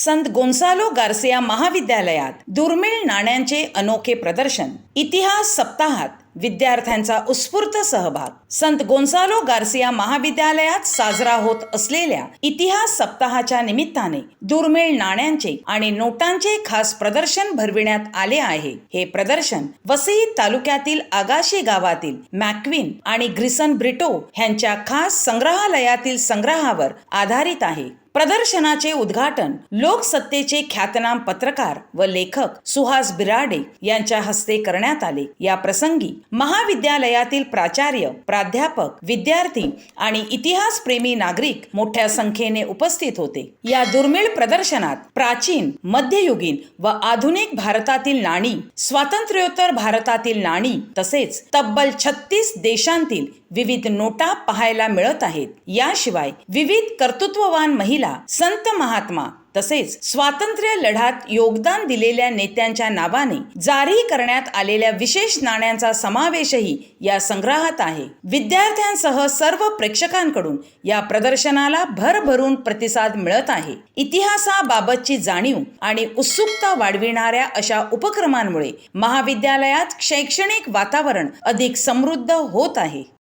संत Gonsalo Garcia महाविद्यालयात दुर्मिळ नाण्यांचे अनोखे प्रदर्शन इतिहास सप्ताहात विद्यार्थ्यांचा उत्स्फूर्त सहभाग. संत गोन्सालो गार्सिया महाविद्यालयात साजरा होत असलेल्या इतिहास सप्ताहाच्या निमित्ताने दुर्मिळ नाण्यांचे आणि नोटांचे खास प्रदर्शन भरविण्यात आले आहे. हे प्रदर्शन वसई तालुक्यातील आगाशी गावातील मॅक्विन आणि ग्रिसन ब्रिटो यांच्या खास संग्रहालयातील संग्रहावर आधारित आहे. प्रदर्शनाचे उद्घाटन लोकसत्तेचे ख्यातनाम पत्रकार व लेखक सुहास बिराडे यांच्या हस्ते करण्यात आले. या प्रसंगी महाविद्यालयातील प्राचार्य प्राध्यापक विद्यार्थी आणि इतिहासप्रेमी नागरिक मोठ्या संख्येने उपस्थित होते. या दुर्मिळ प्रदर्शनात प्राचीन मध्ययुगीन व आधुनिक भारतातील नाणी स्वातंत्र्योत्तर भारतातील नाणी तसेच तब्बल छत्तीस देशांतील विविध नोटा पाहायला मिळत आहेत. याशिवाय विविध कर्तृत्ववान महिला संत महात्मा तसेच स्वातंत्र्य लढ्यात योगदान दिलेल्या नेत्यांच्या नावाने जारी करण्यात आलेल्या विशेष नाण्यांचा समावेशही या संग्रहात आहे. विद्यार्थ्यांसह सर्व प्रेक्षकांकडून या प्रदर्शनाला भरभरून प्रतिसाद मिळत आहे. इतिहासाबाबतची जाणीव आणि उत्सुकता वाढविणाऱ्या अशा उपक्रमांमुळे महाविद्यालयात शैक्षणिक वातावरण अधिक समृद्ध होत आहे.